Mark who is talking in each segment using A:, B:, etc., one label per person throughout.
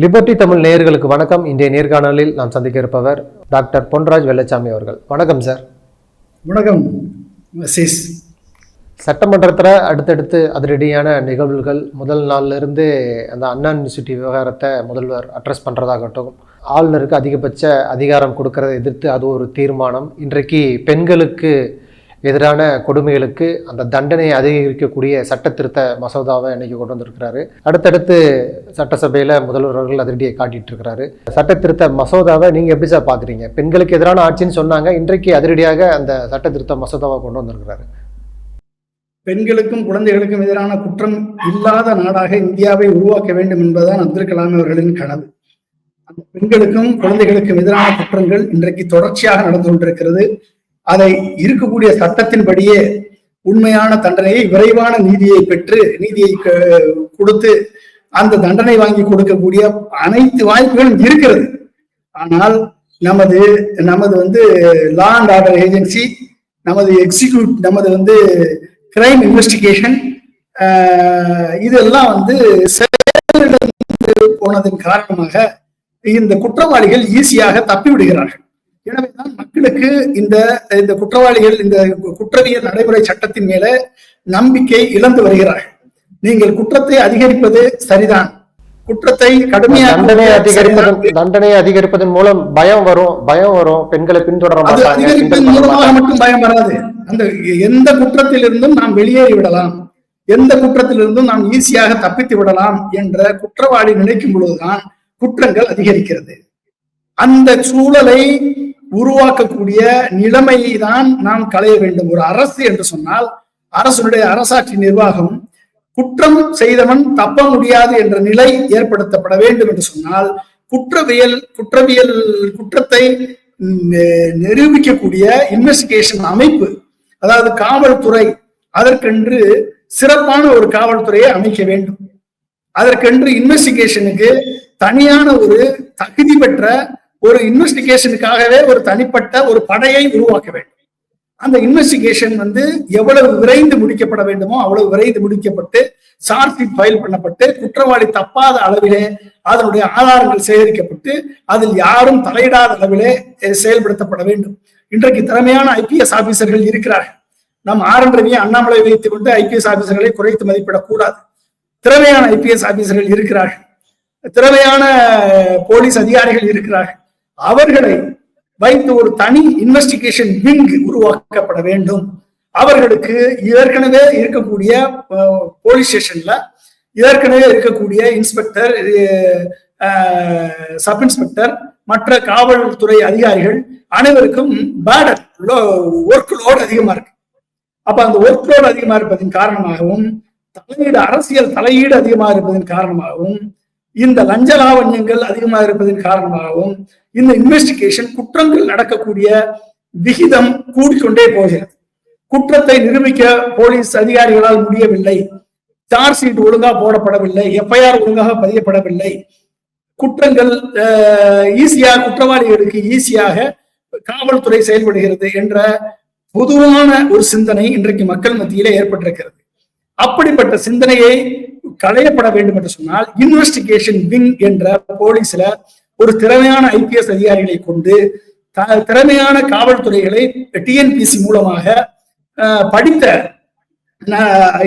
A: Liberty Tamil நேயர்களுக்கு வணக்கம். இன்றைய நேர்காணலில் நாம் சந்திக்க இருப்பவர் டாக்டர் பொன்ராஜ் வெள்ளச்சாமி அவர்கள். வணக்கம் சார்.
B: வணக்கம் சிஸ்
A: சட்டமன்றத்தில் அடுத்தடுத்து அதிரடியான நிகழ்வுகள் முதல் நாள்ல இருந்து அந்த அண்ணா யூனிவர்சிட்டி விவகாரத்தை முதல்வர் அட்ரஸ் பண்ணுறதாகட்டும் ஆளுநருக்கு அதிகபட்ச அதிகாரம் கொடுக்கறதை எதிர்த்து அது ஒரு தீர்மானம். இன்றைக்கு பெண்களுக்கு எதிரான கொடுமைகளுக்கு அந்த தண்டனையை அதிகரிக்கக்கூடிய சட்ட திருத்த மசோதாவை இன்னைக்கு கொண்டு வந்திருக்கிறாரு. அடுத்தடுத்து சட்டசபையில் முதல்வர் அவர்கள் அதிரடியை காட்டிட்டு இருக்கிறாரு. சட்ட திருத்த மசோதாவை நீங்கள் எப்படி சார் பார்க்குறீங்க பெண்களுக்கு எதிரான ஆட்சின்னு சொன்னாங்க இன்றைக்கு அதிரடியாக அந்த சட்ட திருத்த மசோதாவை கொண்டு வந்திருக்கிறாரு.
B: பெண்களுக்கும் குழந்தைகளுக்கும் எதிரான குற்றம் இல்லாத நாடாக இந்தியாவை உருவாக்க வேண்டும் என்பதுதான் அப்துல் கலாம் அவர்களின் கனவு. அந்த பெண்களுக்கும் குழந்தைகளுக்கும் எதிரான குற்றங்கள் இன்றைக்கு தொடர்ச்சியாக நடந்து கொண்டிருக்கிறது. அதை இருக்கக்கூடிய சட்டத்தின்படியே உண்மையான தண்டனையை விரைவான நீதியை பெற்று நீதியை க- கொடுத்து அந்த தண்டனை வாங்கி கொடுக்கக்கூடிய அனைத்து வாய்ப்புகளும் இருக்கிறது. ஆனால் நமது நமது வந்து லா அண்ட் ஆர்டர் ஏஜென்சி நமது எக்ஸிக்யூட் நமது வந்து கிரைம் இன்வெஸ்டிகேஷன் இதெல்லாம் வந்து செயலிழந்து போனதன் காரணமாக இந்த குற்றவாளிகள் ஈஸியாக தப்பி விடுகிறார்கள் எனவேதான் மக்களுக்கு இந்த இந்த குற்றவாளிகள் இந்த குற்றவியல் நடைமுறை சட்டத்தின் மேல நம்பிக்கை இழந்து வருகிறார்கள். நீங்கள் குற்றத்தை அதிகரிப்பது சரிதான். குற்றத்தை கடுமையாக
A: தண்டனை அதிகரிப்பதன் தண்டனை அதிகரிப்பதன் மூலம் பயம் வரும் பயம் வரும் பெண்களை பின்தொடர
B: அது
A: பண்ண
B: மூலமாக. மட்டும் பயம் வராது. அந்த எந்த குற்றத்திலிருந்தும் நாம் வெளியேறி விடலாம். எந்த குற்றத்திலிருந்தும் நாம் ஈஸியாக தப்பித்து விடலாம் என்ற குற்றவாளி நினைக்கும் பொழுதுதான் குற்றங்கள் அதிகரிக்கிறது. அந்த சூழலை உருவாக்கக்கூடிய நிலைமையை தான் நாம் களைய வேண்டும். ஒரு அரசு என்று சொன்னால் அரசனுடைய அரசாட்சி நிர்வாகம் குற்றம் செய்தவன் தப்ப முடியாது என்ற நிலை ஏற்படுத்தப்பட வேண்டும் என்று சொன்னால் குற்றவியல் குற்றவியல் குற்றத்தை நெ- நிரூபிக்கக்கூடிய இன்வெஸ்டிகேஷன் அமைப்பு அதாவது காவல்துறை அதற்கென்று சிறப்பான ஒரு காவல்துறையை அமைக்க வேண்டும். அதற்கென்று இன்வெஸ்டிகேஷனுக்கு தனியான ஒரு தகுதி பெற்ற ஒரு இன்வெஸ்டிகேஷனுக்காகவே ஒரு தனிப்பட்ட ஒரு படையை உருவாக்க வேண்டும். அந்த இன்வெஸ்டிகேஷன் வந்து எவ்வளவு விரைந்து முடிக்கப்பட வேண்டுமோ அவ்வளவு விரைந்து முடிக்கப்பட்டு சார்ஜ் ஷீட் ஃபைல் பண்ணப்பட்டு குற்றவாளி தப்பாத அளவிலே அதனுடைய ஆதாரங்கள் சேகரிக்கப்பட்டு அதில் யாரும் தலையிடாத அளவிலே செயல்படுத்தப்பட வேண்டும். இன்றைக்கு திறமையான ஐபிஎஸ் ஆபீசர்கள் இருக்கிறார்கள். நம் ஆர் என் ரவியை அண்ணாமலை வைத்துக் கொண்டு ஐபிஎஸ் ஆபீசர்களை குறைத்து மதிப்பிடக்கூடாது. திறமையான ஐபிஎஸ் ஆபீசர்கள் இருக்கிறார்கள். திறமையான போலீஸ் அதிகாரிகள் இருக்கிறார்கள். அவர்களை வைத்து ஒரு தனி இன்வெஸ்டிகேஷன் விங் உருவாக்கப்பட வேண்டும். அவர்களுக்கு ஏற்கனவே இருக்கக்கூடிய போலீஸ் ஸ்டேஷன்ல ஏற்கனவே இருக்கக்கூடிய இன்ஸ்பெக்டர் சப் இன்ஸ்பெக்டர் மற்ற காவல்துறை அதிகாரிகள் அனைவருக்கும் பேடர் ஒர்க் லோடு அதிகமா இருக்கு. அப்ப அந்த ஒர்க் லோடு அதிகமா இருப்பதன் காரணமாகவும் தலையீடு அரசியல் தலையீடு அதிகமா இருப்பதன் காரணமாகவும் இந்த லஞ்ச லாவண்யங்கள் அதிகமா இருப்பதன் காரணமாகவும் இந்த இன்வெஸ்டிகேஷன் குற்றங்கள் நடக்கக்கூடிய விகிதம் கூடிக்கொண்டே போகிறது. குற்றத்தை நிரூபிக்க போலீஸ் அதிகாரிகளால் முடியவில்லை. சார்ஜ் ஷீட் ஒழுங்கா போடப்படவில்லை. எஃப்ஐஆர் ஒழுங்காக பதியப்படவில்லை. குற்றங்கள் ஈஸியாக குற்றவாளிகளுக்கு ஈஸியாக காவல்துறை செயல்படுகிறது என்ற பொதுவான ஒரு சிந்தனை இன்றைக்கு மக்கள் மத்தியில ஏற்பட்டிருக்கிறது. அப்படிப்பட்ட சிந்தனையை களையப்பட வேண்டும் என்று சொன்னால் இன்வெஸ்டிகேஷன் விங் என்ற போலீஸ்ல ஒரு திறமையான ஐபிஎஸ் அதிகாரிகளை கொண்டு த- திறமையான காவல்துறைகளை டிஎன்பிசி மூலமாக படித்த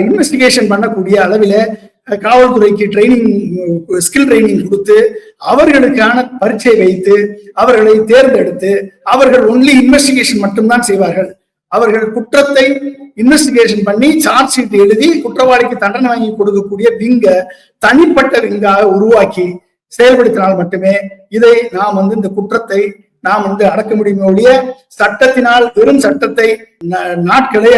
B: இன்வெஸ்டிகேஷன் பண்ணக்கூடிய அளவில் காவல்துறைக்கு ட்ரைனிங் ஸ்கில் ட்ரைனிங் கொடுத்து அவர்களுக்கான பரீட்சை வைத்து அவர்களை தேர்ந்தெடுத்து அவர்கள் ஒன்லி இன்வெஸ்டிகேஷன் மட்டும்தான் செய்வார்கள். அவர்கள் குற்றத்தை இன்வெஸ்டிகேஷன் பண்ணி சார்ஜ் ஷீட் எழுதி குற்றவாளிக்கு தண்டனை வாங்கி கொடுக்கக்கூடிய விங்க தனிப்பட்ட விங்காக உருவாக்கி செயல்படுத்தினால் மட்டுமே இதை நாம் வந்து இந்த குற்றத்தை நாம் வந்து அடக்க முடியுமே ஒழிய சட்டத்தினால் வெறும் சட்டத்தை ந- நாட்களை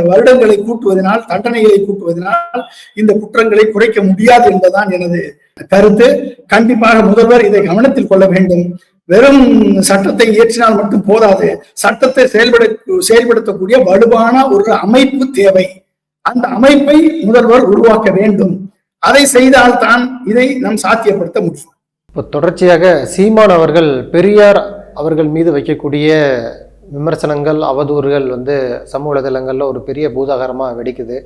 B: வருடங்களை கூட்டுவதனால் தண்டனைகளை கூட்டுவதனால் இந்த குற்றங்களை குறைக்க முடியாது என்பதுதான் எனது கருத்து. கண்டிப்பாக முதல்வர் இதை கவனத்தில் கொள்ள வேண்டும். வெறும் சட்டத்தை இயற்றினால் மட்டும் போதாது. சட்டத்தை செயல்பட செயல்படுத்தக்கூடிய வலுவான ஒரு அமைப்பு தேவை. அந்த அமைப்பை முதல்வர் உருவாக்க வேண்டும். அதை செய்தால்தான் இதை நாம் சாத்தியப்படுத்த முடியும்.
A: இப்போ தொடர்ச்சியாக சீமான் அவர்கள் பெரியார் அவர்கள் மீது வைக்கக்கூடிய விமர்சனங்கள் அவதூறுகள் வந்து சமூக வலைதளங்களில் ஒரு பெரிய பூதாகரமாக வெடிக்குது.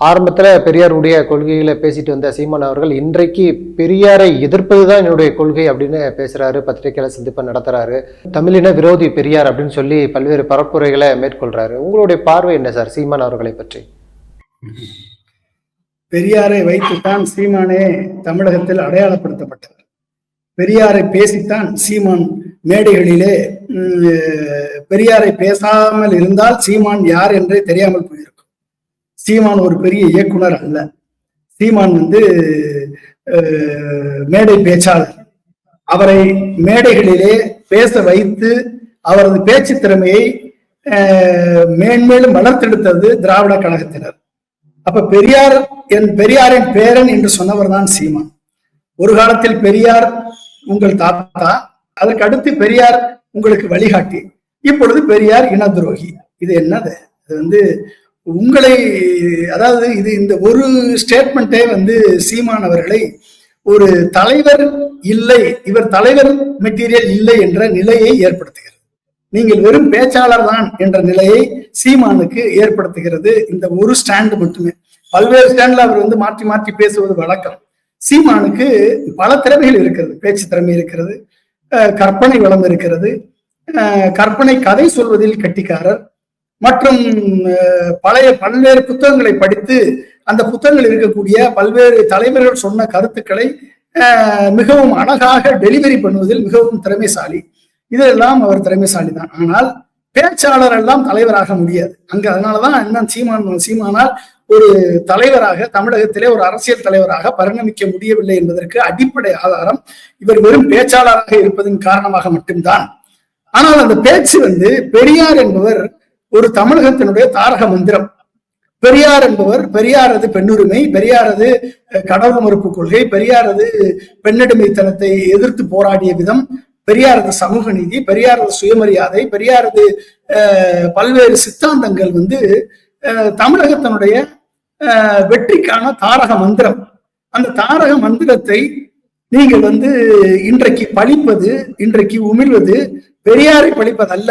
A: ஆரம்பத்தில் பெரியாருடைய கொள்கைகளை பேசிட்டு வந்த சீமான் அவர்கள் இன்றைக்கு பெரியாரை எதிர்ப்பது தான் என்னுடைய கொள்கை அப்படின்னு பேசுகிறாரு பத்திரிகையாளர் சந்திப்பை நடத்துறாரு. தமிழின விரோதி பெரியார் அப்படின்னு சொல்லி பல்வேறு பரப்புரைகளை மேற்கொள்றாரு. உங்களுடைய பார்வை என்ன சார் சீமான் அவர்களை பற்றி?
B: பெரியாரை வைத்துத்தான் சீமானே தமிழகத்தில் அடையாளப்படுத்தப்பட்டவர். பெரியாரை பேசித்தான் சீமான் மேடைகளிலே பெரியாரை பேசாமல் இருந்தால் சீமான் யார் என்றே தெரியாமல் போயிருக்கும். சீமான் ஒரு பெரிய இயக்குனர் அல்ல. சீமான் வந்து மேடை பேச்சாளர். அவரை மேடைகளிலே பேச வைத்து அவரது பேச்சு திறமையை மேன்மேலும் வளர்த்தெடுத்தது திராவிட கழகத்தினர். அப்ப பெரியார் என் பெரியாரின் பேரன் என்று சொன்னவர் தான் சீமான். ஒரு காலத்தில் பெரியார் உங்கள் தாத்தா அதற்கு அடுத்து பெரியார் உங்களுக்கு வழிகாட்டி. இப்பொழுது பெரியார் இன துரோகி இது என்னது? இது வந்து உங்களை அதாவது இது இந்த ஒரு ஸ்டேட்மெண்ட்டே வந்து சீமான் அவர்களை ஒரு தலைவர் இல்லை இவர் தலைவர் மெட்டீரியல் இல்லை என்ற நிலையை ஏற்படுத்துகிறது. நீங்கள் வெறும் பேச்சாளர் தான் என்ற நிலையை சீமானுக்கு ஏற்படுத்துகிறது இந்த ஒரு ஸ்டாண்ட் மட்டுமே. பல்வேறு ஸ்டாண்ட்ல அவர் வந்து மாற்றி மாற்றி பேசுவது வழக்கம். சீமானுக்கு பல திறமைகள் இருக்கிறது. பேச்சு திறமை இருக்கிறது கற்பனை வளம் இருக்கிறது கற்பனை கதை சொல்வதில் கட்டிக்காரர் மற்றும் பழைய பல்வேறு புத்தகங்களை படித்து அந்த புத்தகங்கள் இருக்கக்கூடிய பல்வேறு தலைவர்கள் சொன்ன கருத்துக்களை மிகவும் அழகாக டெலிவரி பண்ணுவதில் மிகவும் திறமைசாலி. இதெல்லாம் அவர் திறமைசாலி தான் ஆனால் பேச்சாளர் எல்லாம் தலைவராக முடியாது. அங்க அதனாலதான் என்ன சீமான் சீமானால் ஒரு தலைவராக தமிழகத்திலே ஒரு அரசியல் தலைவராக பரிணமிக்க முடியவில்லை என்பதற்கு அடிப்படை ஆதாரம் இவர் வெறும் பேச்சாளராக இருப்பதன் காரணமாக மட்டும்தான். ஆனால் அந்த பேச்சு வந்து பெரியார் என்பவர் ஒரு தமிழகத்தினுடைய தாரக மந்திரம். பெரியார் என்பவர் பெரியாரது பெண்ணுரிமை பெரியாரது கடவுள் மறுப்பு கொள்கை பெரியாரது பெண்ணடிமைத்தனத்தை எதிர்த்து போராடிய விதம் பெரியாரது சமூக நீதி பெரியாரது சுயமரியாதை பெரியாரது பல்வேறு சித்தாந்தங்கள் வந்து தமிழகத்தினுடைய வெற்றிக்கான தாரக மந்திரம். அந்த தாரக மந்திரத்தை நீங்கள் வந்து இன்றைக்கு பழிப்பது இன்றைக்கு உமிழ்வது பெரியாரை பழிப்பதல்ல.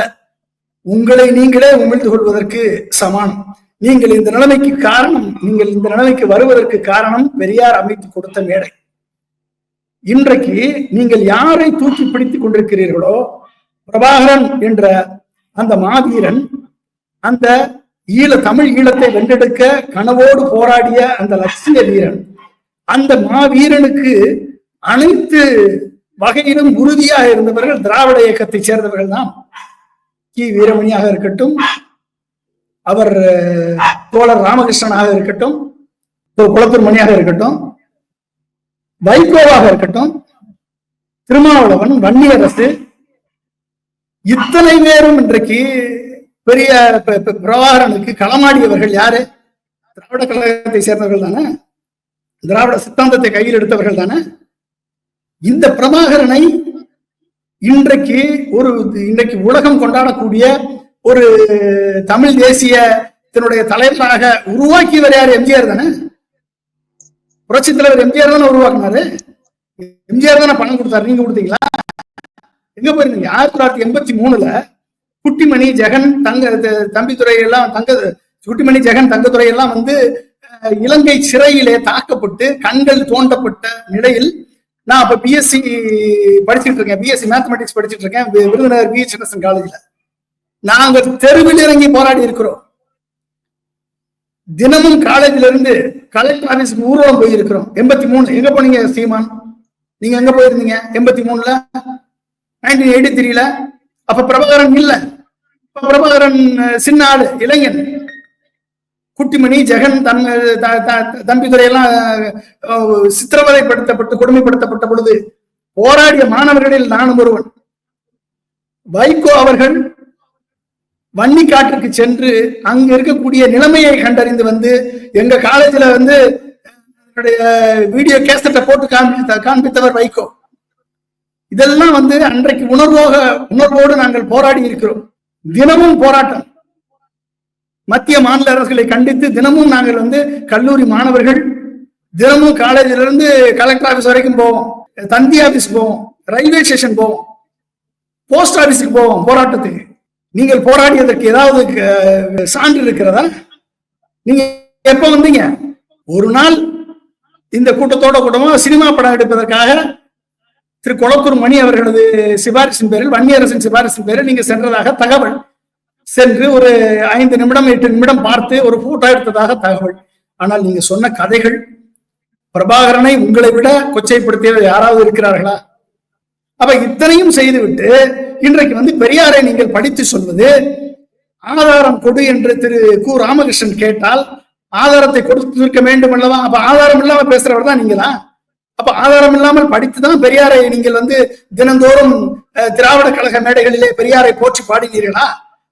B: உங்களை நீங்களே உமிழ்ந்து கொள்வதற்கு சமானம் நீங்கள் இந்த நிலைமைக்கு காரணம் நீங்கள் இந்த நிலைமைக்கு வருவதற்கு காரணம் பெரியார் அமைத்து கொடுத்த மேடை. இன்றைக்கு நீங்கள் யாரை தூக்கி பிடித்துக் கொண்டிருக்கிறீர்களோ பிரபாகரன் என்ற அந்த மாவீரன் அந்த ஈழ தமிழ் ஈழத்தை வென்றெடுக்க கனவோடு போராடிய அந்த லட்சிய வீரன் அந்த மாவீரனுக்கு அனைத்து வகையிலும் உறுதியாக இருந்தவர்கள் திராவிட இயக்கத்தைச் சேர்ந்தவர்கள் தான் கி. வீரமணியாக இருக்கட்டும் அவர் தோழர் ராமகிருஷ்ணனாக இருக்கட்டும் குளத்தூர் மணியாக இருக்கட்டும் வைகோவாக இருக்கட்டும் திருமாவளவன் வன்னியரசு இத்தனை பேரும் இன்றைக்கு பெரிய ப- பிரபாகரனுக்கு களமாடியவர்கள் யாரு? திராவிட கழகத்தை சேர்ந்தவர்கள் தானே? திராவிட சித்தாந்தத்தை கையில் எடுத்தவர்கள் தானே? இந்த பிரபாகரனை இன்றைக்கு ஒரு இன்றைக்கு உலகம் கொண்டாடக்கூடிய ஒரு தமிழ் தேசியத்தினுடைய தலைவராக உருவாக்கியவர் யார்? எம்ஜிஆர் தானே? புரட்சி தலைவர் எம்ஜிஆர் தானே உருவாக்குனாரு? எம்ஜிஆர் தானே பணம் கொடுத்தாரு. நீங்க கொடுத்தீங்களா? எங்க போயிருந்தீங்க? ஆயிரத்தி தொள்ளாயிரத்தி எண்பத்தி மூணுல குட்டிமணி ஜெகன் தங்க தம்பித்துறை எல்லாம் தங்க குட்டிமணி ஜெகன் தங்கத்துறை எல்லாம் வந்து இலங்கை சிறையிலே தாக்கப்பட்டு கண்கள் தோண்டப்பட்ட நிலையில் நான் அப்ப பிஎஸ்சி படிச்சுட்டு இருக்கேன். பிஎஸ்சி மேத்தமெட்டிக்ஸ் படிச்சிட்டு இருக்கேன். விருதுநகர் பி சின்னசன் காலேஜ்ல நாங்க தெருவில் இறங்கி போராடி இருக்கிறோம். தினமும் காலேஜ்ல இருந்து கலெக்டர் ஆபீஸ்க்கு ஊர்வலம் போயிருக்கிறோம். எண்பத்தி மூணு. எங்க போனீங்க சீமான்? நீங்க எங்க போயிருந்தீங்க? எண்பத்தி மூணுல? நைன்டீன் எயிட்டி த்ரீல அப்ப பிரபாகரன் இல்ல. அப்ப பிரபாகரன் சின்ன ஆடு இளைஞன். குட்டிமணி ஜெகன் தன் த- தம்பிதுரை எல்லாம் சித்திரவதைப்படுத்தப்பட்டு கொடுமைப்படுத்தப்பட்ட பொழுது போராடிய மாணவர்களில் நானும் ஒருவன். வைகோ அவர்கள் வன்னி சென்று அங்க இருக்கக்கூடிய நிலைமையை கண்டறிந்து வந்து எங்க காலேஜ்ல வந்து என்னுடைய வீடியோ கேசட்டை போட்டு காண்பித்த காண்பித்தவர் வைகோ. இதெல்லாம் வந்து அன்றைக்கு உணர்வோக உணர்வோடு நாங்கள் போராடி இருக்கிறோம். தினமும் போராட்டம். மத்திய மாநில அரசுகளை கண்டித்து தினமும் நாங்கள் வந்து கல்லூரி மாணவர்கள் தினமும் காலேஜில இருந்து கலெக்டர் ஆபீஸ் வரைக்கும் போவோம் தந்தி ஆபீஸ் போவோம் ரயில்வே ஸ்டேஷன் போவோம் போஸ்ட் ஆபீஸுக்கு போவோம் போராட்டத்துக்கு. நீங்கள் போராடியதற்கு ஏதாவது சான்று இருக்கிறதா? நீங்க எப்ப வந்தீங்க? ஒரு நாள் இந்த கூட்டத்தோட கூட்டமா சினிமா படம் எடுப்பதற்காக திரு கொளத்தூர் மணி அவர்களது சிபாரிசின் பேரில் வன்னியரசின் சிபாரிசின் பேரில் நீங்க சென்றதாக தகவல். சென்று ஒரு ஐந்து நிமிடம் எட்டு நிமிடம் பார்த்து ஒரு போட்டோ எடுத்ததாக தகவல். ஆனால் நீங்க சொன்ன கதைகள் பிரபாகரனை உங்களை விட கொச்சைப்படுத்தியவர் யாராவது இருக்கிறார்களா? அப்ப இத்தனையும் செய்துவிட்டு இன்றைக்கு வந்து பெரியாரை நீங்கள் படித்து சொல்வது ஆதாரம் கொடு என்று திரு கு ராமகிருஷ்ணன் கேட்டால் ஆதாரத்தை கொடுத்திருக்க வேண்டும் அல்லவா? அப்ப ஆதாரம் இல்லாம பேசுறவர் தான் நீங்களா? அப்ப ஆதாரம் இல்லாமல் படித்துதான் பெரியாரை நீங்கள் வந்து தினந்தோறும் திராவிட கழக மேடைகளிலே பெரியாரை போற்றி பாடினீர்களா?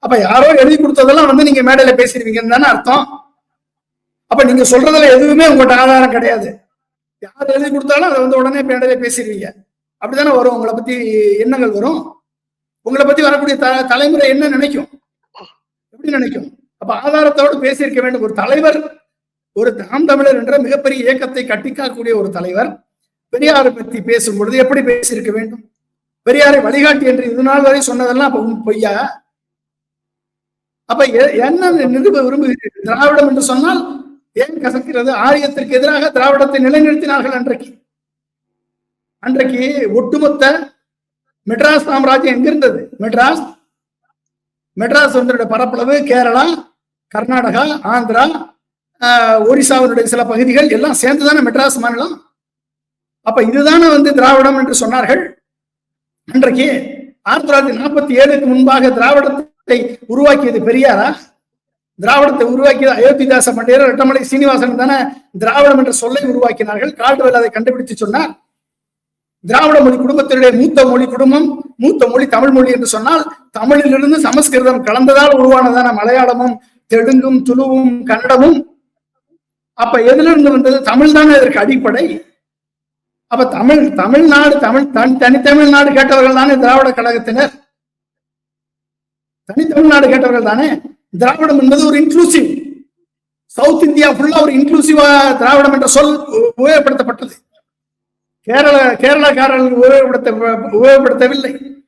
B: அப்ப யாரோ எழுதி கொடுத்ததெல்லாம் வந்து நீங்க மேடையில பேசிடுவீங்கன்னு தானே அர்த்தம். அப்ப நீங்க சொல்றதுல எதுவுமே உங்கள்கிட்ட ஆதாரம் கிடையாது. யார் எழுதி கொடுத்தாலும் அதை வந்து உடனே மேடையில பேசிடுவீங்க அப்படித்தானே வரும்? உங்களை பத்தி எண்ணங்கள் வரும். உங்களை பத்தி வரக்கூடிய த- தலைமுறை என்ன நினைக்கும்? எப்படி நினைக்கும்? அப்ப ஆதாரத்தோடு பேசியிருக்க வேண்டும். ஒரு தலைவர் ஒரு தாம் தமிழர் என்ற மிகப்பெரிய இயக்கத்தை கட்டிக்காக்கூடிய ஒரு தலைவர் பெரியாரை பத்தி பேசும் பொழுது எப்படி பேசியிருக்க வேண்டும்? பெரியாரை வழிகாட்டி என்று இது நாள் வரை சொன்னதெல்லாம் அப்ப பொய்யா? அப்ப என்ன நிருப விரும்புகிறீர்கள்? திராவிடம் என்று சொன்னால் ஏன் கசக்கிறது? ஆரியத்திற்கு எதிராக திராவிடத்தை நிலைநிறுத்தினார்கள் அன்றைக்கு. அன்றைக்கு ஒட்டுமொத்த மெட்ராஸ் சாம்ராஜ்யம் எங்க இருந்தது? மெட்ராஸ்? மெட்ராஸ் வந்து பரப்பளவு கேரளா கர்நாடகா ஆந்திரா ஆஹ், ஒரிசாவினுடைய சில பகுதிகள் எல்லாம் சேர்ந்துதானே மெட்ராஸ் மாநிலம்? அப்ப இதுதானே வந்து திராவிடம் என்று சொன்னார்கள். அன்றைக்கு ஆயிரத்தி தொள்ளாயிரத்தி நாற்பத்தி ஏழுக்கு முன்பாக திராவிடத்தை உருவாக்கியது பெரியாரா? திராவிடத்தை உருவாக்கியது? அயோத்திதாச பண்டிதர் ரெட்டமலை சீனிவாசன் தானே திராவிடம் என்ற சொல்லை உருவாக்கினார்கள். கால்டுவெல் அதை கண்டுபிடித்து சொன்னார். திராவிட மொழி குடும்பத்தினுடைய மூத்த மொழி குடும்பம் மூத்த மொழி தமிழ் மொழி என்று சொன்னால் தமிழிலிருந்து சமஸ்கிருதம் கலந்ததால் உருவானதான மலையாளமும் தெலுங்கும் துளுவும் கன்னடமும். அப்ப எதிலிருந்து வந்தது? தமிழ் தானே இதற்கு அடிப்படை. அப்ப தமிழ் தமிழ்நாடு தமிழ் தனி தனித்தமிழ்நாடு கேட்டவர்கள் தானே திராவிட கழகத்தினர். தனித்தமிழ்நாடு கேட்டவர்கள் தானே? திராவிடம் என்பது ஒரு இன்க்ளூசிவ் சவுத் இந்தியா ஃபுல்லா ஒரு இன்க்ளூசிவா திராவிடம் என்ற சொல் உபயோகப்படுத்தப்பட்டது. கேரள கேரளக்காரர்கள் உபயோகப்படுத்த உபயோகப்படுத்தவில்லை.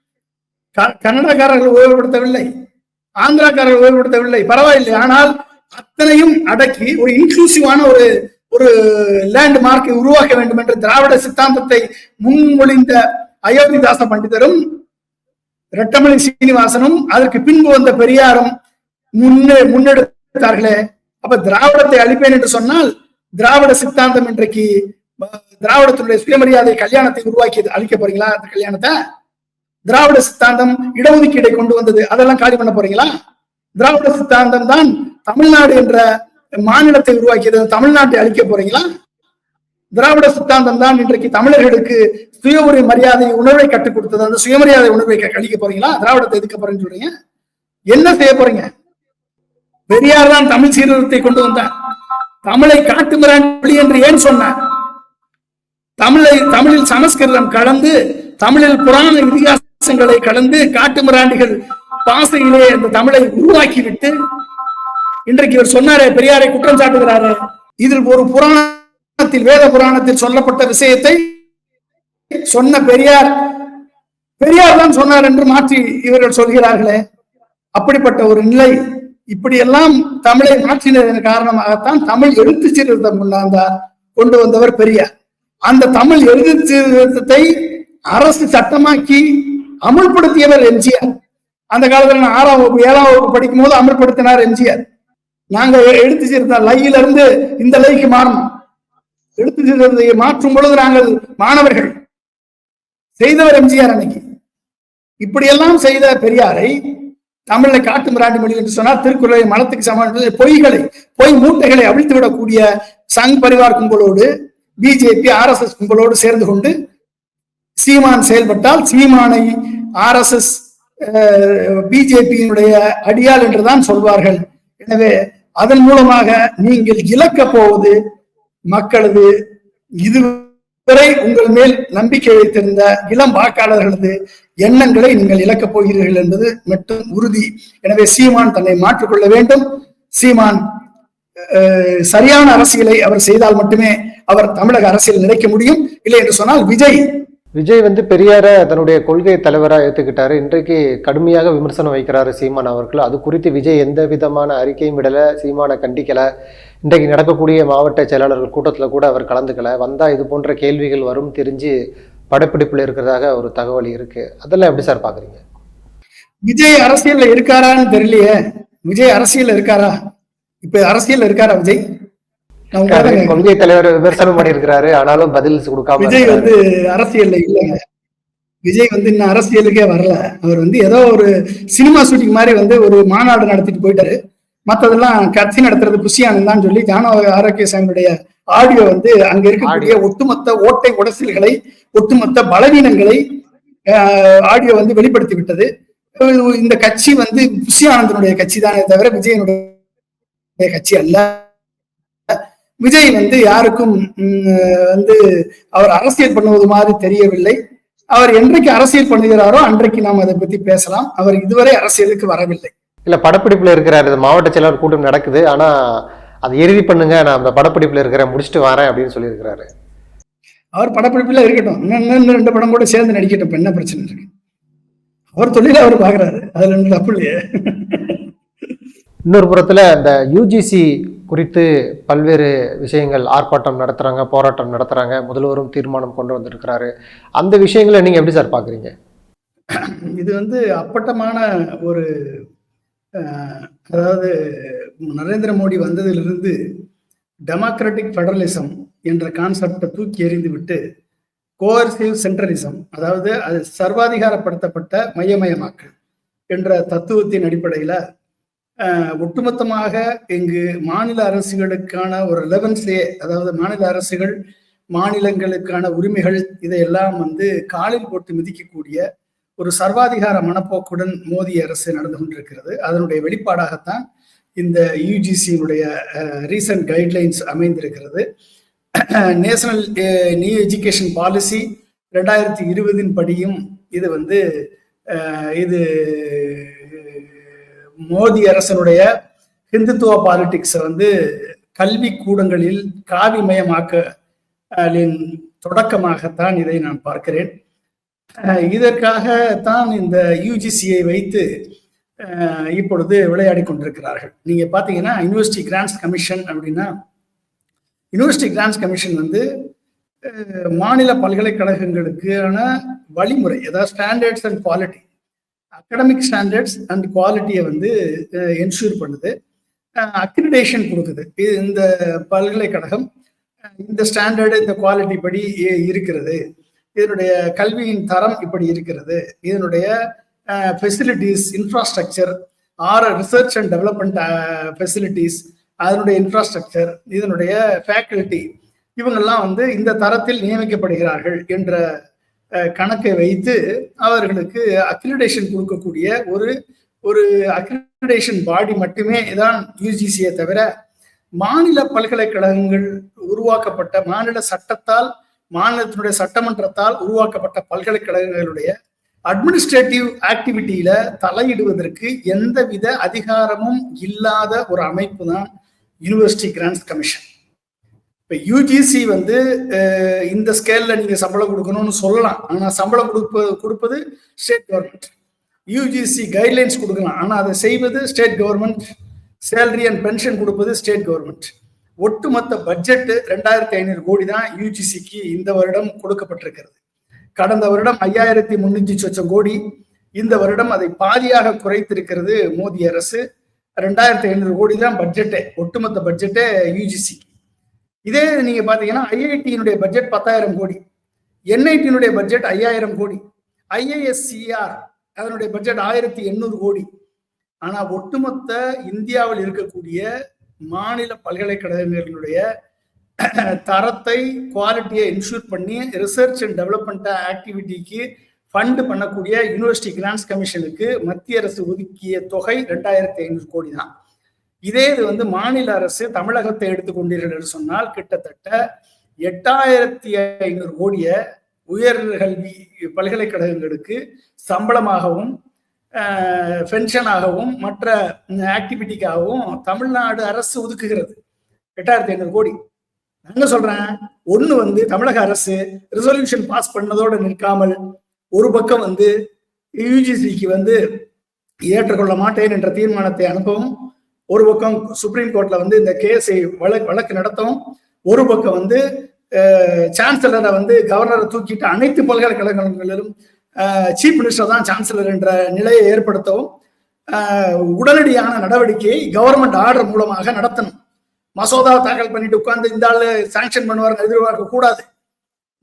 B: க- கன்னடக்காரர்கள் உபயோகப்படுத்தவில்லை. ஆந்திராக்காரர்கள் உபயோகப்படுத்தவில்லை. பரவாயில்லை. ஆனால் அத்தனையும் அடக்கி ஒரு இன்க்ளூசிவான ஒரு ஒரு லேண்ட் மார்க்கை உருவாக்க வேண்டும் என்ற திராவிட சித்தாந்தத்தை முன்மொழிந்த அயோத்திதாச பண்டிதரும் ரெட்டமலை சீனிவாசனும் அதற்கு பின்பு வந்த பெரியாரும் முன்னே முன்னெடுத்தார்களே. அப்ப திராவிடத்தை அழிப்பேன் என்று சொன்னால் திராவிட சித்தாந்தம் இன்றைக்கு திராவிடத்தினுடைய சுயமரியாதை கல்யாணத்தை உருவாக்கியது அழிக்க போறீங்களா அந்த கல்யாணத்தை? திராவிட சித்தாந்தம் இடஒதுக்கீடை கொண்டு வந்தது அதெல்லாம் காலி பண்ண போறீங்களா? திராவிட சித்தாந்தம் தான் தமிழ்நாடு என்ற மாநிலத்தை உருவாக்கியது தமிழ்நாட்டை அழிக்க போறீங்களா? திராவிட சித்தாந்தம் தான் இன்றைக்கு தமிழர்களுக்கு சுய ஒரு மரியாதை உணர்வை கற்றுக் கொடுத்தது அந்த சுயமரியாதை உணர்வை அழிக்க போறீங்களா? திராவிடத்தை எதுக்க போறேன்னு சொல்றீங்க? என்ன செய்ய போறீங்க? பெரியார் தான் தமிழ் சீர்திருத்தத்தை கொண்டு வந்தார். தமிழை காட்டு என்று ஏன் சொன்னார்? தமிழை தமிழில் சமஸ்கிருதம் கலந்து தமிழில் புராண இதிகாசங்களை கலந்து காட்டு மிராண்டிகள் பாசையிலே அந்த தமிழை உருவாக்கிவிட்டு இன்றைக்கு இவர் சொன்னாரே பெரியாரை குற்றம் சாட்டுகிறாரு இதில் ஒரு புராணத்தில் வேத புராணத்தில் சொல்லப்பட்ட விஷயத்தை சொன்ன பெரியார் பெரியார் தான் சொன்னார் என்று மாற்றி இவர்கள் சொல்கிறார்களே. அப்படிப்பட்ட ஒரு நிலை இப்படியெல்லாம் தமிழை மாற்றினதன் காரணமாகத்தான் தமிழ் எழுத்து சீர்திருத்தம் கொண்டாந்தார் கொண்டு வந்தவர் பெரியார். அந்த தமிழ் எழுத்து சீர்திருத்தத்தை அரசு சட்டமாக்கி அமுல்படுத்தியவர் எம்ஜிஆர். அந்த காலத்துல நான் ஆறாம் வகுப்பு ஏழாம் வகுப்பு படிக்கும் போது அமல்படுத்தினார் எம்ஜிஆர். நாங்க எடுத்து சீர்த்த லையில இருந்து இந்த லைக்கு மாறணும் எடுத்து சீர்திருத்தத்தை மாற்றும் பொழுது நாங்கள் மாணவர்கள். செய்தவர் எம்ஜிஆர் அன்னைக்கு. இப்படியெல்லாம் செய்த பெரியாரை தமிழை காட்டு மிராண்டி மொழி என்று சொன்னால் திருக்குறளை மனத்துக்கு சமம் பொய்களை பொய் மூட்டைகளை அவிழ்த்து விடக்கூடிய சங் பரிவார் கும்பலோடு பிஜேபி ஆர்எஸ்எஸ் கும்பலோடு சேர்ந்து கொண்டு சீமான் செயல்பட்டால் சீமானை ஆர்எஸ்எஸ் பிஜேபியினுடைய அடியாள் என்றுதான் சொல்வார்கள். எனவே அதன் மூலமாக நீங்கள் இழக்க போவது மக்களது இதுவரை உங்கள் மேல் நம்பிக்கை வைத்திருந்த இளம் வாக்காளர்களது எண்ணங்களை நீங்கள் இழக்கப் போகிறீர்கள் என்பது மட்டும் உறுதி. எனவே சீமான் தன்னை மாற்றிக்கொள்ள வேண்டும். சீமான் சரியான அரசியலை அவர் செய்தால் மட்டுமே அவர் தமிழக அரசியல் நிலைக்க முடியும்? இல்லை என்று சொன்னால் விஜய்.
A: விஜய் வந்து பெரியார தன்னுடைய கொள்கை தலைவராக ஏற்றுக்கிட்டாரு இன்றைக்கு கடுமையாக விமர்சனம் வைக்கிறாரு சீமான் அவர்கள். அது குறித்து விஜய் எந்த விதமான அறிக்கையும் விடலை சீமானை கண்டிக்கலை. இன்றைக்கு நடக்கக்கூடிய மாவட்ட செயலாளர்கள் கூட்டத்தில் கூட அவர் கலந்துக்கல. வந்தால் இது போன்ற கேள்விகள் வரும் தெரிஞ்சு படப்பிடிப்பில் இருக்கிறதாக ஒரு தகவல் இருக்கு. அதெல்லாம் எப்படி சார் பார்க்குறீங்க
B: விஜய் அரசியல்ல இருக்காரான்னு தெரியலையே. விஜய் அரசியல்ல இருக்காரா? இப்ப அரசியல்ல இருக்காரா விஜய் நான் உங்களை தான் கேக்குறேன்.
A: கொள்கை தலைவர் விமர்சனம் பண்ணியிருக்கிறாரு ஆனாலும் பதில் கொடுக்காம
B: விஜய். வந்து அரசியல்ல இல்லைங்க விஜய் வந்து இன்னும் அரசியலுக்கே வரல. அவர் வந்து ஏதோ ஒரு சினிமா ஷூட்டிங் மாதிரி வந்து ஒரு மாநாடு நடத்திட்டு போயிட்டாரு. மத்ததெல்லாம் கட்சி நடத்துறது புஷியானந்த் தான் சொல்லி ஜான ஆரோக்கியசாமியுடைய ஆடியோ வந்து அங்க இருக்கக்கூடிய ஒட்டுமொத்த ஓட்டை உடசல்களை ஒட்டுமொத்த பலவீனங்களை ஆடியோ வந்து வெளிப்படுத்தி விட்டது. இந்த கட்சி வந்து புஷி ஆனந்தனுடைய கட்சி தானே தவிர விஜயனுடைய கட்சி அல்ல. விஜய் வந்து யாருக்கும் வந்து அவர் அரசியல் பண்ணுவது மாதிரி தெரியவில்லை. அவர் என்றைக்கு அரசியல் பண்ணுகிறாரோ அன்றைக்கு நாம் அதை பத்தி பேசலாம். அவர் இதுவரை அரசியலுக்கு வரவில்லை.
A: இல்ல படப்பிடிப்புல இருக்கிறாரு. மாவட்ட செயலாளர் கூட்டம் நடக்குது. ஆனா அதை இறுதி பண்ணுங்க. நான் அந்த படப்பிடிப்புல இருக்கிறேன் முடிச்சுட்டு வரேன் அப்படின்னு சொல்லியிருக்கிறாரு.
B: அவர் படப்பிடிப்புல இருக்கட்டும். இன்னும் ரெண்டு படம் கூட சேர்ந்து நடிக்கட்டும். இப்ப என்ன பிரச்சனை இருக்கு? அவர் தொழில அவர் பாக்குறாரு. அதுல தப்பு இல்லையே.
A: இன்னொரு புறத்துல இந்த யூஜிசி குறித்து பல்வேறு விஷயங்கள் ஆர்ப்பாட்டம் நடத்துகிறாங்க போராட்டம் நடத்துகிறாங்க முதல்வரும் தீர்மானம் கொண்டு வந்திருக்கிறாரு. அந்த விஷயங்களை நீங்கள் எப்படி சார் பார்க்குறீங்க?
B: இது வந்து அப்பட்டமான ஒரு அதாவது நரேந்திர மோடி வந்ததிலிருந்து டெமோக்ராட்டிக் ஃபெடரலிசம் என்ற கான்செப்டை தூக்கி எறிந்து விட்டு கோர்சிவ் சென்ட்ரலிசம் அதாவது அது சர்வாதிகாரப்படுத்தப்பட்ட மையமயமாக்கல் என்ற தத்துவத்தின் அடிப்படையில் ஒட்டுமொத்தமாக இங்கு மாநில அரசுகளுக்கான ஒரு ரெலவன்ஸே அதாவது மாநில அரசுகள் மாநிலங்களுக்கான உரிமைகள் இதையெல்லாம் வந்து காலில் போட்டு மிதிக்கக்கூடிய ஒரு சர்வாதிகார மனப்போக்குடன் மோடி அரசு நடந்து கொண்டிருக்கிறது. அதனுடைய வெளிப்பாடாகத்தான் இந்த யூஜிசியினுடைய ரீசன்ட் கைட்லைன்ஸ் அமைந்திருக்கிறது. நேஷனல் நியூ எஜுகேஷன் பாலிசி ரெண்டாயிரத்தி இருபதின் படியும் இது வந்து இது மோடி அரசனுடைய ஹிந்துத்துவ பாலிடிக்ஸை வந்து கல்வி கூடங்களில் காவிமயமாக்கலின் தொடக்கமாகத்தான் இதை நான் பார்க்கிறேன். இதற்காக தான் இந்த யூஜிசியை வைத்து இப்பொழுது விளையாடி கொண்டிருக்கிறார்கள். நீங்க பாத்தீங்கன்னா யூனிவர்சிட்டி கிராண்ட்ஸ் கமிஷன் அப்படின்னா யூனிவர்சிட்டி கிராண்ட்ஸ் கமிஷன் வந்து மாநில பல்கலைக்கழகங்களுக்கான வழிமுறை அதாவது standards and quality academic standards and குவாலிட்டியை வந்து என்ஷூர் பண்ணுது. அக்ரிடேஷன் கொடுக்குது. இது இந்த பல்கலைக்கழகம் இந்த ஸ்டாண்டர்டு இந்த குவாலிட்டி படி இருக்கிறது. இதனுடைய கல்வியின் தரம் இப்படி இருக்கிறது. இதனுடைய facilities infrastructure or research and development facilities அதனுடைய இன்ஃப்ராஸ்ட்ரக்சர் இதனுடைய ஃபேக்கல்ட்டி இவங்கெல்லாம் வந்து இந்த தரத்தில் நியமிக்கப்படுகிறார்கள் என்ற கணக்கை வைத்து அவர்களுக்கு அக்ரிடேஷன் கொடுக்கக்கூடிய ஒரு ஒரு அக்ரிடேஷன் பாடி மட்டுமே தான் யூஜிசியை தவிர மாநில பல்கலைக்கழகங்கள் உருவாக்கப்பட்ட மாநில சட்டத்தால் மாநிலத்தினுடைய சட்டமன்றத்தால் உருவாக்கப்பட்ட பல்கலைக்கழகங்களுடைய அட்மினிஸ்ட்ரேட்டிவ் ஆக்டிவிட்டியில தலையிடுவதற்கு எந்தவித அதிகாரமும் இல்லாத ஒரு அமைப்பு தான் யூனிவர்சிட்டி கிராண்ட்ஸ் கமிஷன் இப்போ யூஜிசி வந்து இந்த ஸ்கேலில் நீங்கள் சம்பளம் கொடுக்கணும்னு சொல்லலாம். ஆனால் சம்பளம் கொடுப்பது கொடுப்பது ஸ்டேட் கவர்மெண்ட் யூஜிசி கைட்லைன்ஸ் கொடுக்கலாம். ஆனால் அதை செய்வது state government salary and pension கொடுப்பது ஸ்டேட் கவர்மெண்ட் ஒட்டுமொத்த பட்ஜெட்டு ரெண்டாயிரத்தி ஐநூறு கோடி தான் யூஜிசிக்கு இந்த வருடம் கொடுக்கப்பட்டிருக்கிறது. கடந்த வருடம் ஐயாயிரத்தி முன்னூத்தி சொச்சம் கோடி. இந்த வருடம் அதை பாதியாக குறைத்திருக்கிறது மோடி அரசு. ரெண்டாயிரத்தி ஐநூறு கோடி தான் பட்ஜெட்டே ஒட்டுமொத்த பட்ஜெட்டே யூஜிசிக்கு இதே நீங்க பாத்தீங்கன்னா ஐஐடியினுடைய பட்ஜெட் பத்தாயிரம் கோடி என்ஐடியினுடைய பட்ஜெட் ஐயாயிரம் கோடி ஐஏஎஸ்சிஆர் அதனுடைய பட்ஜெட் ஆயிரத்தி எண்ணூறு கோடி. ஆனா ஒட்டுமொத்த இந்தியாவில் இருக்கக்கூடிய மாநில பல்கலைக்கழகங்களுடைய தரத்தை குவாலிட்டியை இன்ஷூர் பண்ணி ரிசர்ச் அண்ட் டெவலப்மெண்ட் ஆக்டிவிட்டிக்கு ஃபண்ட் பண்ணக்கூடிய யூனிவர்சிட்டி கிராண்ட்ஸ் கமிஷனுக்கு மத்திய அரசு ஒதுக்கிய தொகை ரெண்டாயிரத்தி ஐநூறு கோடி தான் இதே இது வந்து மாநில அரசு தமிழகத்தை எடுத்துக்கொண்டீர்கள் என்று சொன்னால் கிட்டத்தட்ட எட்டாயிரத்தி ஐநூறு கோடிய உயர் கல்வி பல்கலைக்கழகங்களுக்கு சம்பளமாகவும் பென்ஷனாகவும் மற்ற ஆக்டிவிட்டிக்காகவும் தமிழ்நாடு அரசு ஒதுக்குகிறது. எட்டாயிரத்தி ஐநூறு கோடி. நான் சொல்றேன்? ஒண்ணு வந்து தமிழக அரசு ரிசொல்யூஷன் பாஸ் பண்ணதோடு நிற்காமல் ஒரு பக்கம் வந்து யுஜிசிக்கு வந்து ஏற்றுக்கொள்ள மாட்டேன் என்ற தீர்மானத்தை அனுப்பவும் ஒரு பக்கம் சுப்ரீம் கோர்ட்ல வந்து இந்த கேஸை வழக்கு வழக்கு நடத்தவும் ஒரு பக்கம் வந்து சான்சலரை வந்து கவர்னரை தூக்கிட்டு அனைத்து பல்கலைக்கழகங்களிலும் சீஃப் மினிஸ்டர் தான் சான்சலர் என்ற நிலையை ஏற்படுத்தவும் உடனடியான நடவடிக்கையை கவர்மெண்ட் ஆர்டர் மூலமாக நடத்தணும். மசோதா தாக்கல் பண்ணிட்டு உட்கார்ந்து இந்த ஆளு சாங்ஷன் பண்ணுவார் எதிர்பார்க்க கூடாது.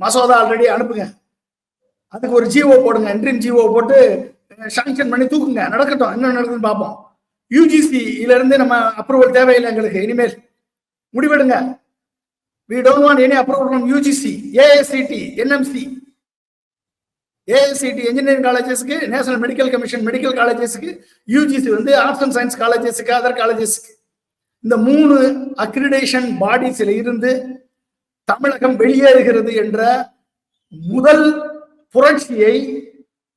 B: மசோதா ஆல்ரெடி அனுப்புங்க. அதுக்கு ஒரு ஜிஓ போடுங்க என்ட்ரின் ஜிஓ போட்டு சாங்ஷன் பண்ணி தூக்குங்க. நடக்கட்டும் என்ன நடக்குதுன்னு பார்ப்போம். யூஜிசியில இருந்து நம்ம அப்ரூவல் தேவையில்லை எங்களுக்கு. இனிமேல் முடிவெடுங்க. We don't want any approval from UGC AICTE NMC AICTE engineering காலேஜஸ்க்கு national medical commission medical காலேஜஸ்க்கு யூஜிசி வந்து ஆர்ட்ஸ் அண்ட் சயின்ஸ் காலேஜஸ்க்கு அதர் காலேஜஸ்க்கு இந்த மூணு அக்ரிடேஷன் பாடிஸில் இருந்து தமிழகம் வெளியேறுகிறது என்ற முதல் புரட்சியை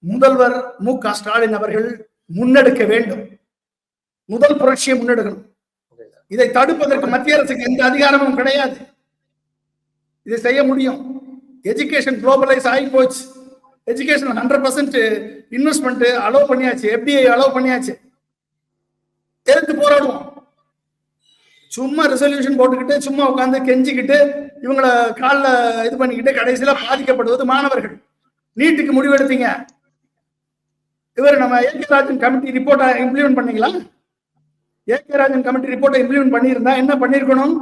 B: முதல்வர் மு க ஸ்டாலின் அவர்கள் முன்னெடுக்க வேண்டும். முதல் புரட்சியை முன்னெடுக்கணும். இதை தடுப்பதற்கு மத்திய அரசுக்கு எந்த அதிகாரமும் கிடையாது. இதை செய்ய முடியும். எஜுகேஷன் குளோபலைஸ் ஆகி போச்சு education hundred percent investment allow பண்ணியாச்சு. எஃப்டிஐ அலோவ் பண்ணியாச்சு. எதிர்த்து போராடுவோம். சும்மா ரெசல்யூஷன் போட்டுக்கிட்டு சும்மா உட்காந்து கெஞ்சிக்கிட்டு இவங்கள காலில் இது பண்ணிக்கிட்டு கடைசியில பாதிக்கப்படுவது மாணவர்கள். நீட்டுக்கு முடிவெடுத்தீங்க. இவர் நம்ம ஏகே ராஜன் கமிட்டி ரிப்போர்ட்டை இம்ப்ளிமெண்ட் பண்ணீங்களா? ஏகே ராஜன் கமிட்டி ரிப்போர்ட்டை இம்ப்ளிமெண்ட் பண்ணியிருந்தா என்ன பண்ணியிருக்கணும்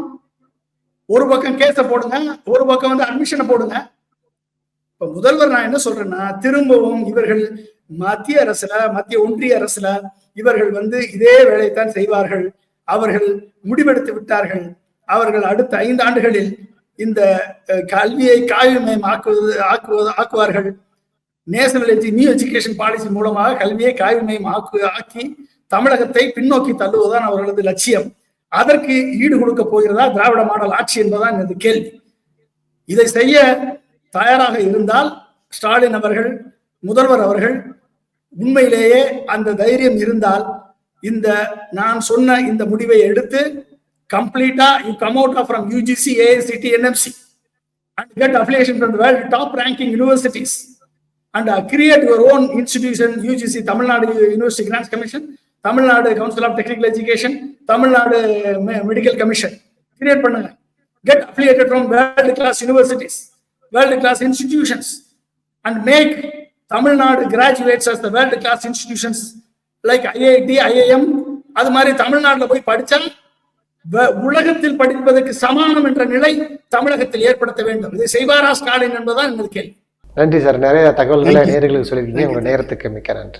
B: ஒரு பக்கம் கேஸை போடுங்க ஒரு பக்கம் வந்து அட்மிஷனை போடுங்க. இப்ப முதல்வர் நான் என்ன சொல்றேன்னா திரும்பவும் இவர்கள் மத்திய அரசுல மத்திய ஒன்றிய அரசுல இவர்கள் வந்து இதே வேலையைத்தான் செய்வார்கள். அவர்கள் முடிவெடுத்து விட்டார்கள். அவர்கள் அடுத்த ஐந்து ஆண்டுகளில் இந்த கல்வியை காவியமயம் ஆக்குவது ஆக்குவது ஆக்குவார்கள். National edu new education policy மூலமாக கல்வியை காவியமயம் ஆக்கு ஆக்கி தமிழகத்தை பின்னோக்கி தள்ளுவதுதான் அவர்களது லட்சியம். அதற்கு ஈடு கொடுக்க போகிறதா திராவிட மாடல் ஆட்சி என்பதுதான் எனது கேள்வி. இதை செய்ய தயாராக இருந்தால் ஸ்டாலின் அவர்கள் முதல்வர் அவர்கள் உண்மையிலேயே அந்த தைரியம் இருந்தால் இந்த நான் சொன்ன இந்த முடிவை எடுத்து கம்ப்ளீட்டா you come out from UGC AICTE NMC and get affiliation from world top ranking universities and create your own institution UGC Tamil Nadu university grants commission Tamil Nadu council of technical education Tamil Nadu medical commission create பண்ணுங்க. Get affiliated from world class universities world class institutions and make Tamil Nadu graduates as the world class institutions like IIT IIM அது மாதிரி தமிழ்நாட்டுல போய் படிச்சா வ- உலகத்தில் படிப்பதற்கு சமானம் என்ற நிலை தமிழகத்தில் ஏற்படுத்த வேண்டும். இதை செய்வாரா ஸ்டாலின் என்பதுதான் எனது கேள்வி.
A: நன்றி சார். நிறைய தகவல்களை. நேர்களுக்கு சொல்லியிருக்கீங்க. உங்க நேரத்துக்கு மிக்க நன்றி.